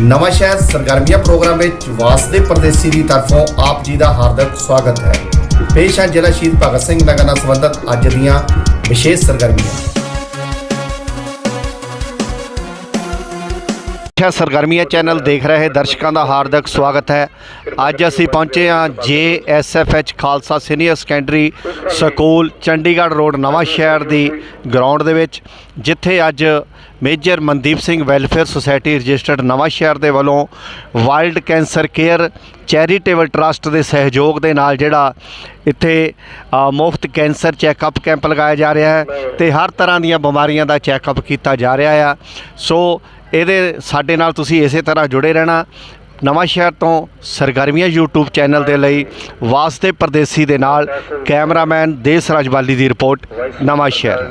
ਨਵਾਂ ਸ਼ਹਿਰ ਸਰਗਰਮੀਆਂ ਪ੍ਰੋਗਰਾਮ ਵਿੱਚ ਵਾਸਦੇ ਪਰਦੇਸੀ ਦੀ ਤਰਫੋਂ ਆਪ ਜੀ ਦਾ ਹਾਰਦਿਕ ਸਵਾਗਤ ਹੈ। ਪੇਸ਼ ਹੈ ਜ਼ਿਲ੍ਹਾ ਸ਼ਹੀਦ ਭਗਤ ਸਿੰਘ ਨਗਰ ਨਾਲ ਸੰਬੰਧਿਤ ਅੱਜ ਦੀਆਂ ਵਿਸ਼ੇਸ਼ ਸਰਗਰਮੀਆਂ। ਅੱਛਾ ਸਰਗਰਮੀਆਂ ਚੈਨਲ ਦੇਖ ਰਹੇ ਦਰਸ਼ਕਾਂ ਦਾ ਹਾਰਦਿਕ ਸਵਾਗਤ ਹੈ। ਅੱਜ ਅਸੀਂ ਪਹੁੰਚੇ ਹਾਂ JSFH Khalsa senior secondary school Chandigarh road Nawan Shahr ਦੀ ਗਰਾਊਂਡ ਦੇ ਵਿੱਚ, ਜਿੱਥੇ ਅੱਜ major Mandeep Singh welfare society registered Nawan Shahr ਦੇ ਵੱਲੋਂ world cancer care charitable trust ਦੇ ਸਹਿਯੋਗ ਦੇ ਨਾਲ ਜਿਹੜਾ ਇੱਥੇ ਮੁਫਤ ਕੈਂਸਰ ਚੈੱਕਅਪ ਕੈਂਪ ਲਗਾਇਆ ਜਾ ਰਿਹਾ ਹੈ ਤੇ ਹਰ ਤਰ੍ਹਾਂ ਦੀਆਂ ਬਿਮਾਰੀਆਂ ਦਾ ਚੈੱਕਅਪ ਕੀਤਾ ਜਾ ਰਿਹਾ ਆ। ਸੋ ਇਹਦੇ, ਸਾਡੇ ਨਾਲ ਤੁਸੀਂ ਇਸੇ ਤਰ੍ਹਾਂ ਜੁੜੇ ਰਹਿਣਾ। ਨਵਾਂ ਸ਼ਹਿਰ ਤੋਂ ਸਰਗਰਮੀਆਂ YouTube ਚੈਨਲ ਦੇ ਲਈ ਵਾਸਤੇ ਪਰਦੇਸੀ ਦੇ ਨਾਲ ਕੈਮਰਾਮੈਨ ਦੇਸ ਰਾਜਵਾਲੀ ਦੀ ਰਿਪੋਰਟ, ਨਵਾਂ ਸ਼ਹਿਰ।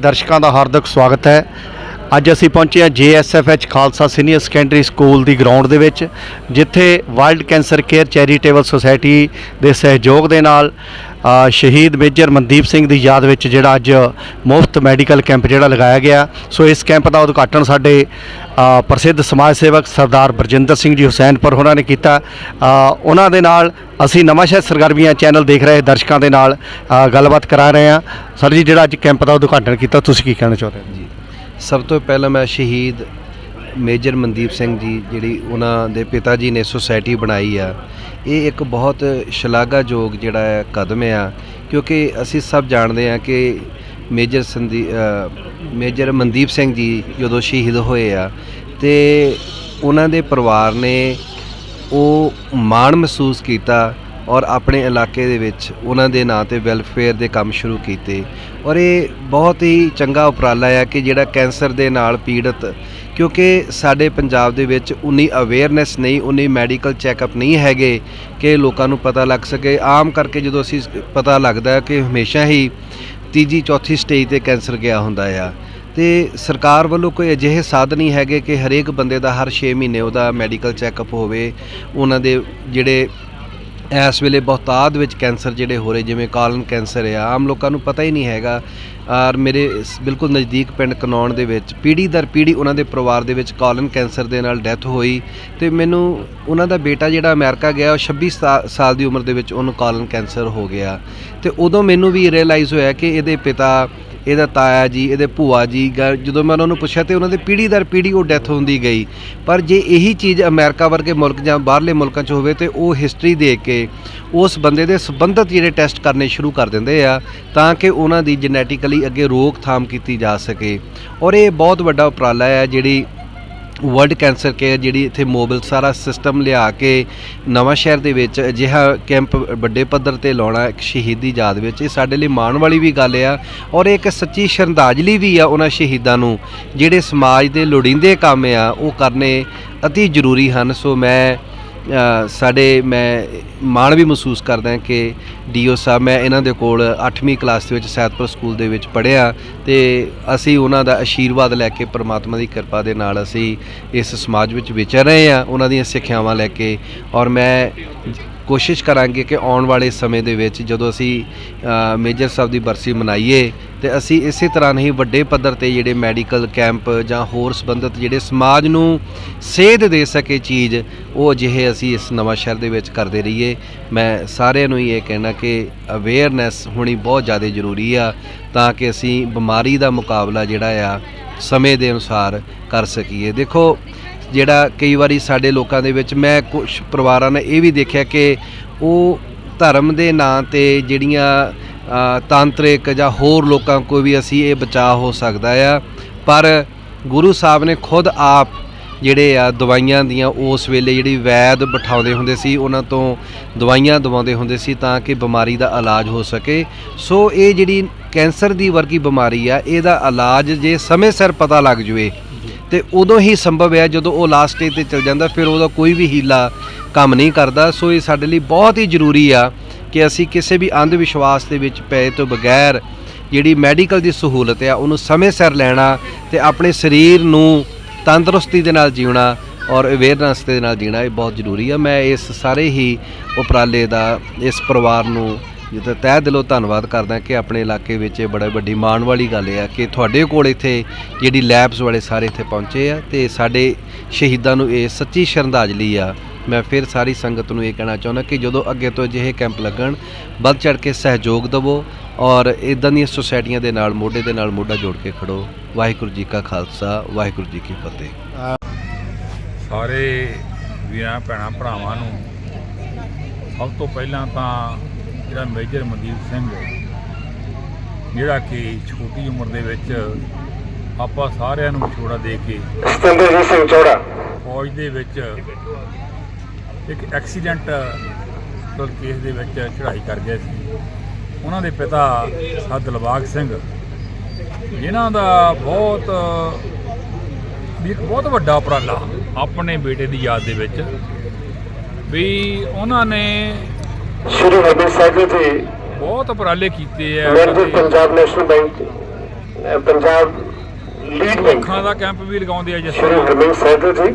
ਦਰਸ਼ਕਾਂ ਦਾ ਹਾਰਦਿਕ ਸਵਾਗਤ ਹੈ। ਅੱਜ ਅਸੀਂ ਪਹੁੰਚੇ ਹਾਂ JSFH Khalsa senior secondary school ਦੀ ਗਰਾਊਂਡ ਦੇ ਵਿੱਚ, ਜਿੱਥੇ world cancer care charitable society ਦੇ ਸਹਿਯੋਗ ਦੇ ਨਾਲ ਸ਼ਹੀਦ ਮੇਜਰ ਮਨਦੀਪ ਸਿੰਘ ਦੀ ਯਾਦ ਵਿੱਚ ਜਿਹੜਾ ਅੱਜ ਮੁਫਤ ਮੈਡੀਕਲ ਕੈਂਪ ਜਿਹੜਾ ਲਗਾਇਆ ਗਿਆ। ਸੋ ਇਸ ਕੈਂਪ ਦਾ ਉਦਘਾਟਨ ਸਾਡੇ ਪ੍ਰਸਿੱਧ ਸਮਾਜ ਸੇਵਕ ਸਰਦਾਰ ਬਰਜਿੰਦਰ ਸਿੰਘ ਜੀ ਹੁਸੈਨਪੁਰ ਉਹਨਾਂ ਨੇ ਕੀਤਾ। ਉਹਨਾਂ ਦੇ ਨਾਲ ਅਸੀਂ ਨਵਾਂਸ਼ਹਿਰ ਸਰਗਰਮੀਆਂ ਚੈਨਲ ਦੇਖ ਰਹੇ ਦਰਸ਼ਕਾਂ ਦੇ ਨਾਲ ਗੱਲਬਾਤ ਕਰਾ ਰਹੇ ਹਾਂ। ਸਰ ਜੀ, ਜਿਹੜਾ ਅੱਜ ਕੈਂਪ ਦਾ ਉਦਘਾਟਨ ਕੀਤਾ, ਤੁਸੀਂ ਕੀ ਕਹਿਣਾ ਚਾਹੁੰਦੇ ਹੋ? ਜੀ ਸਭ ਤੋਂ ਪਹਿਲਾਂ ਮੈਂ ਸ਼ਹੀਦ ਮੇਜਰ ਮਨਦੀਪ ਸਿੰਘ ਜੀ, ਜਿਹੜੀ ਉਹਨਾਂ ਦੇ ਪਿਤਾ ਜੀ ਨੇ ਸੁਸਾਇਟੀ ਬਣਾਈ ਆ, ਇਹ ਇੱਕ ਬਹੁਤ ਸ਼ਲਾਘਾਯੋਗ ਜਿਹੜਾ ਹੈ ਕਦਮ ਆ, ਕਿਉਂਕਿ ਅਸੀਂ ਸਭ ਜਾਣਦੇ ਆ ਕਿ ਮੇਜਰ ਸੰਦੀ ਮੇਜਰ ਮਨਦੀਪ ਸਿੰਘ ਜੀ ਜਦੋਂ ਸ਼ਹੀਦ ਹੋਏ ਆ, ਤੇ ਉਹਨਾਂ ਦੇ ਪਰਿਵਾਰ ਨੇ ਉਹ ਮਾਣ ਮਹਿਸੂਸ ਕੀਤਾ ਔਰ ਆਪਣੇ ਇਲਾਕੇ ਦੇ ਵਿੱਚ ਉਹਨਾਂ ਦੇ ਨਾਂ ਤੇ ਵੈਲਫੇਅਰ ਦੇ ਕੰਮ ਸ਼ੁਰੂ ਕੀਤੇ। ਔਰ ਇਹ ਬਹੁਤ ਹੀ ਚੰਗਾ ਉਪਰਾਲਾ ਹੈ ਕਿ ਜਿਹੜਾ ਕੈਂਸਰ ਦੇ ਨਾਲ ਪੀੜਤ, ਕਿਉਂਕਿ ਸਾਡੇ ਪੰਜਾਬ ਦੇ ਵਿੱਚ ਉਨੀ ਅਵੇਅਰਨੈਸ ਨਹੀਂ, ਉਨੀ ਮੈਡੀਕਲ ਚੈੱਕਅਪ ਨਹੀਂ ਹੈਗੇ ਕਿ ਲੋਕਾਂ ਨੂੰ ਪਤਾ ਲੱਗ ਸਕੇ। ਆਮ ਕਰਕੇ ਜਦੋਂ ਅਸੀਂ ਪਤਾ ਲੱਗਦਾ ਹੈ ਕਿ ਹਮੇਸ਼ਾ ਹੀ ਤੀਜੀ, ਚੌਥੀ ਸਟੇਜ ਤੇ ਕੈਂਸਰ ਗਿਆ ਹੁੰਦਾ ਆ, ਤੇ ਸਰਕਾਰ ਵੱਲੋਂ ਕੋਈ ਅਜਿਹੇ ਸਾਧਨ ਹੀ ਹੈਗੇ ਕਿ ਹਰੇਕ ਬੰਦੇ ਦਾ ਹਰ 6 ਮਹੀਨੇ ਉਹਦਾ ਮੈਡੀਕਲ ਚੈੱਕਅਪ ਹੋਵੇ, ਉਹਨਾਂ ਦੇ ਜਿਹੜੇ ਇਸ ਵੇਲੇ ਬਹੁਤਾਦ ਵਿੱਚ ਕੈਂਸਰ ਜਿਹੜੇ ਹੋ ਰਹੇ, ਜਿਵੇਂ ਕਾਲਨ ਕੈਂਸਰ ਆ, ਆਮ ਲੋਕਾਂ ਨੂੰ ਪਤਾ ਹੀ ਨਹੀਂ ਹੈਗਾ। ਔਰ ਮੇਰੇ ਬਿਲਕੁਲ ਨਜ਼ਦੀਕ ਪਿੰਡ ਕਨੌਣ ਦੇ ਵਿੱਚ ਪੀੜੀ ਦਰ ਪੀੜੀ ਉਹਨਾਂ ਦੇ ਪਰਿਵਾਰ ਦੇ ਵਿੱਚ ਕਾਲਨ ਕੈਂਸਰ ਦੇ ਨਾਲ ਡੈਥ ਹੋਈ ਤੇ ਮੈਨੂੰ ਉਹਨਾਂ ਦਾ ਬੇਟਾ ਜਿਹੜਾ ਅਮਰੀਕਾ ਗਿਆ, ਉਹ 26 ਸਾ- ਸਾਲ ਦੀ ਉਮਰ ਦੇ ਵਿੱਚ ਉਹਨੂੰ ਕਾਲਨ ਕੈਂਸਰ ਹੋ ਗਿਆ। ਤੇ ਉਦੋਂ ਮੈਨੂੰ ਵੀ ਰਿਅਲਾਈਜ਼ ਹੋਇਆ ਕਿ ਇਹਦੇ ਪਿਤਾ ਇਹਦਾ ਤਾਇਆ ਜੀ, ਇਹਦੇ ਭੂਆ ਜੀ ਗ- ਜਦੋਂ ਮੈਂ ਉਹਨਾਂ ਨੂੰ ਪੁੱਛਿਆ ਤੇ ਉਹਨਾਂ ਦੇ ਪੀੜ੍ਹੀ ਦਰ ਪੀੜ੍ਹੀ ਉਹ ਡੈਥ ਹੁੰਦੀ ਗਈ। ਪਰ ਜੇ ਇਹੀ ਚੀਜ਼ ਅਮਰੀਕਾ ਵਰਗੇ ਮੁਲਕ ਜਾਂ ਬਾਹਰਲੇ ਮੁਲਕਾਂ 'ਚ ਹੋਵੇ ਤੇ ਉਹ ਹਿਸਟਰੀ ਦੇ ਕੇ ਉਸ ਬੰਦੇ ਦੇ ਸੰਬੰਧਿਤ ਜਿਹੜੇ ਟੈਸਟ ਕਰਨੇ ਸ਼ੁਰੂ ਕਰ ਦਿੰਦੇ ਆ, ਤਾਂ ਕਿ ਉਹਨਾਂ ਦੀ ਜੈਨੇਟਿਕਲੀ ਅੱਗੇ ਰੋਕਥਾਮ ਕੀਤੀ ਜਾ ਸਕੇ। ਔਰ ਇਹ ਬਹੁਤ ਵੱਡਾ ਉਪਰਾਲਾ ਹੈ ਜਿਹੜੀ ਵਰਲਡ ਕੈਂਸਰ ਕੇਅਰ ਜਿਹੜੀ ਇੱਥੇ ਮੋਬਾਈਲ ਸਾਰਾ ਸਿਸਟਮ ਲਿਆ ਕੇ ਨਵਾਂ ਸ਼ਹਿਰ ਦੇ ਵਿੱਚ ਅਜਿਹਾ ਕੈਂਪ ਵੱਡੇ ਪੱਧਰ ਤੇ ਲਾਉਣਾ ਇੱਕ ਸ਼ਹੀਦੀ ਯਾਦ ਵਿੱਚ, ਇਹ ਸਾਡੇ ਲਈ ਮਾਣ ਵਾਲੀ ਵੀ ਗੱਲ ਆ ਔਰ ਇਹ ਇੱਕ ਸੱਚੀ ਸ਼ਰਧਾਂਜਲੀ ਵੀ ਆ ਉਹਨਾਂ ਸ਼ਹੀਦਾਂ ਨੂੰ, ਜਿਹੜੇ ਸਮਾਜ ਦੇ ਲੋੜੀਂਦੇ ਕੰਮ ਆ ਉਹ ਕਰਨੇ ਅਤੀ ਜ਼ਰੂਰੀ ਹਨ। ਸੋ ਮੈਂ ਸਾਡੇ ਮੈਂ ਮਾਣ ਵੀ ਮਹਿਸੂਸ ਕਰਦਾ ਕਿ ਡੀਓ ਸਾਹਿਬ, ਮੈਂ ਇਹਨਾਂ ਦੇ ਕੋਲ 8ਵੀਂ ਕਲਾਸ ਦੇ ਵਿੱਚ ਸੈਦਪੁਰ ਸਕੂਲ ਦੇ ਵਿੱਚ ਪੜ੍ਹਿਆ ਤੇ ਅਸੀਂ ਉਹਨਾਂ ਦਾ ਆਸ਼ੀਰਵਾਦ ਲੈ ਕੇ ਪ੍ਰਮਾਤਮਾ ਦੀ ਕਿਰਪਾ ਦੇ ਨਾਲ ਅਸੀਂ ਇਸ ਸਮਾਜ ਵਿੱਚ ਵਿਚਰ ਰਹੇ ਹਾਂ, ਉਹਨਾਂ ਦੀਆਂ ਸਿੱਖਿਆਵਾਂ ਲੈ ਕੇ ਔਰ ਮੈਂ ਕੋਸ਼ਿਸ਼ ਕਰਾਂਗੇ ਕਿ ਆਉਣ ਵਾਲੇ ਸਮੇਂ ਦੇ ਵਿੱਚ ਜਦੋਂ ਅਸੀਂ ਮੇਜਰ ਸਾਹਿਬ ਦੀ ਬਰਸੀ ਮਨਾਈਏ ਤੇ ਅਸੀਂ ਇਸੇ ਤਰ੍ਹਾਂ ਨਹੀਂ ਵੱਡੇ ਪੱਧਰ ਤੇ ਜਿਹੜੇ ਮੈਡੀਕਲ ਕੈਂਪ ਜਾਂ ਹੋਰ ਸੰਬੰਧਿਤ ਜਿਹੜੇ ਸਮਾਜ ਨੂੰ ਸੇਧ ਦੇ ਸਕੇ ਚੀਜ਼, ਉਹ ਅਜਿਹੇ ਅਸੀਂ ਇਸ ਨਵਾਂ ਸ਼ਹਿਰ ਦੇ ਵਿੱਚ ਕਰਦੇ ਰਹੀਏ। ਮੈਂ ਸਾਰਿਆਂ ਨੂੰ ਹੀ ਇਹ ਕਹਿਣਾ ਕਿ ਅਵੇਅਰਨੈਸ ਹੋਣੀ ਬਹੁਤ ਜ਼ਿਆਦਾ ਜ਼ਰੂਰੀ ਆ ਤਾਂ ਕਿ ਅਸੀਂ ਬਿਮਾਰੀ ਦਾ ਮੁਕਾਬਲਾ ਜਿਹੜਾ ਆ, ਸਮੇਂ ਦੇ ਅਨੁਸਾਰ ਕਰ ਸਕੀਏ। ਦੇਖੋ ਜਿਹੜਾ ਕਈ ਵਾਰੀ ਸਾਡੇ ਲੋਕਾਂ ਦੇ ਵਿੱਚ ਮੈਂ ਕੁਝ ਪਰਿਵਾਰਾਂ ਨੇ ਇਹ ਵੀ ਦੇਖਿਆ ਕਿ ਉਹ ਧਰਮ ਦੇ ਨਾਂ ਤੇ ਜਿਹੜੀਆਂ ਤਾਂਤਰਿਕ ਜਾਂ ਹੋਰ ਲੋਕਾਂ ਕੋਈ ਵੀ ਅਸੀਂ ਇਹ ਬਚਾਅ ਹੋ ਸਕਦਾ ਆ। ਪਰ ਗੁਰੂ ਸਾਹਿਬ ਨੇ ਖੁਦ ਆਪ ਜਿਹੜੇ ਆ ਦਵਾਈਆਂ ਦੀਆਂ ਉਸ ਵੇਲੇ ਜਿਹੜੀ ਵੈਦ ਬਿਠਾਉਂਦੇ ਹੁੰਦੇ ਸੀ, ਉਹਨਾਂ ਤੋਂ ਦਵਾਈਆਂ ਦਵਾਉਂਦੇ ਹੁੰਦੇ ਸੀ ਤਾਂ ਕਿ ਬਿਮਾਰੀ ਦਾ ਇਲਾਜ ਹੋ ਸਕੇ। ਸੋ ਇਹ ਜਿਹੜੀ ਕੈਂਸਰ ਦੀ ਵਰਗੀ ਬਿਮਾਰੀ ਆ, ਇਹਦਾ ਇਲਾਜ ਜੇ ਸਮੇਂ ਸਿਰ ਪਤਾ ਲੱਗ ਜਵੇ ਤੇ ਉਦੋਂ ਹੀ ਸੰਭਵ ਹੈ ਜਦੋਂ ਉਹ ਲਾਸਟ ਸਟੇਜ ਤੇ ਚਲ ਜਾਂਦਾ, ਫਿਰ ਉਹਦਾ ਕੋਈ ਵੀ ਹੀਲਾ ਕੰਮ ਨਹੀਂ ਕਰਦਾ। ਸੋ ਇਹ ਸਾਡੇ ਲਈ ਬਹੁਤ ਹੀ ਜ਼ਰੂਰੀ ਆ ਕਿ ਅਸੀਂ ਕਿਸੇ ਵੀ ਅੰਧ ਵਿਸ਼ਵਾਸ ਦੇ ਵਿੱਚ ਪਏ ਤੋਂ ਬਗੈਰ ਜਿਹੜੀ ਮੈਡੀਕਲ ਦੀ ਸਹੂਲਤ ਆ, ਉਹਨੂੰ ਸਮੇਂ ਸਿਰ ਲੈਣਾ ਤੇ ਆਪਣੇ ਸਰੀਰ ਨੂੰ ਤੰਦਰੁਸਤੀ ਦੇ ਨਾਲ ਜਿਉਣਾ ਔਰ ਅਵੇਅਰਨੈਸ ਦੇ ਨਾਲ ਜੀਣਾ, ਇਹ ਬਹੁਤ ਜ਼ਰੂਰੀ ਆ। ਮੈਂ ਇਸ ਸਾਰੇ ਹੀ ਉਪਰਾਲੇ ਦਾ, ਇਸ ਪਰਿਵਾਰ ਨੂੰ ਜਿੱਦਾਂ ਤਹਿ ਦਿਲੋਂ ਧੰਨਵਾਦ ਕਰਦਾ ਕਿ ਆਪਣੇ ਇਲਾਕੇ ਵਿੱਚ ਇਹ ਬੜਾ ਵੱਡੀ ਮਾਣ ਵਾਲੀ ਗੱਲ ਆ ਕਿ ਤੁਹਾਡੇ ਕੋਲ ਇੱਥੇ ਜਿਹੜੀ ਲੈਬਸ ਵਾਲੇ ਸਾਰੇ ਇੱਥੇ ਪਹੁੰਚੇ ਆ ਤੇ ਸਾਡੇ ਸ਼ਹੀਦਾਂ ਨੂੰ ਇਹ ਸੱਚੀ ਸ਼ਰਧਾਂਜਲੀ ਆ। ਮੈਂ ਫਿਰ ਸਾਰੀ ਸੰਗਤ ਨੂੰ ਇਹ ਕਹਿਣਾ ਚਾਹੁੰਦਾ ਕਿ ਜਦੋਂ ਅੱਗੇ ਤੋਂ ਅਜਿਹੇ ਕੈਂਪ ਲੱਗਣ, ਵੱਧ ਚੜ ਕੇ ਸਹਿਯੋਗ ਦਿਵੋ ਔਰ ਇਦਾਂ ਦੀਆਂ ਸੁਸਾਇਟੀਆਂ ਦੇ ਨਾਲ, ਮੋਢੇ ਦੇ ਨਾਲ ਮੋਢਾ ਜੋੜ ਕੇ ਖੜੋ। ਵਾਹਿਗੁਰੂ ਜੀ ਕਾ ਖਾਲਸਾ, ਵਾਹਿਗੁਰੂ ਜੀ ਕੀ ਫਤਿਹ। ਸਾਰੇ ਵੀਰਾਂ, ਭੈਣਾਂ, ਭਰਾਵਾਂ ਨੂੰ ਸਭ ਤੋਂ ਪਹਿਲਾਂ ਤਾਂ ਜਿਹੜਾ ਮੇਜਰ ਮਨਦੀਪ ਸਿੰਘ ਜਿਹੜਾ ਕਿ ਛੋਟੀ ਉਮਰ ਦੇ ਵਿੱਚ ਆਪਾਂ ਸਾਰਿਆਂ ਨੂੰ ਵਿਛੋੜਾ ਦੇ ਕੇ ਸਤਿੰਦਰਜੀਤ ਸਿੰਘ ਚੌੜਾ। ਫੌਜ ਦੇ ਵਿੱਚ ਇੱਕ ਐਕਸੀਡੈਂਟ ਕੇਸ ਦੇ ਵਿੱਚ ਚੜ੍ਹਾਈ ਕਰ ਗਏ ਸੀ। ਉਹਨਾਂ ਦੇ ਪਿਤਾ ਸਾ ਦਿਲਬਾਗ ਸਿੰਘ ਜਿਨ੍ਹਾਂ ਦਾ ਬਹੁਤ ਵੀ ਇੱਕ ਬਹੁਤ ਵੱਡਾ ਉਪਰਾਲਾ ਆਪਣੇ ਬੇਟੇ ਦੀ ਯਾਦ ਦੇ ਵਿੱਚ ਵੀ ਉਹਨਾਂ ਨੇ ਸ਼੍ਰੀ ਹਰਮਿੰਦਰ ਸਾਹਿਬ ਜੀ ਬਹੁਤ ਉਪਰਾਲੇ ਕੀਤੇ ਆ। Manager Punjab national bank Punjab lead bank ਅੱਖਾਂ ਦਾ ਕੈਂਪ ਵੀ ਲਗਾਉਂਦੇ ਆ ਜਿਸ ਸ਼੍ਰੀ ਤਰ੍ਹਾਂ Harminder Sahib ji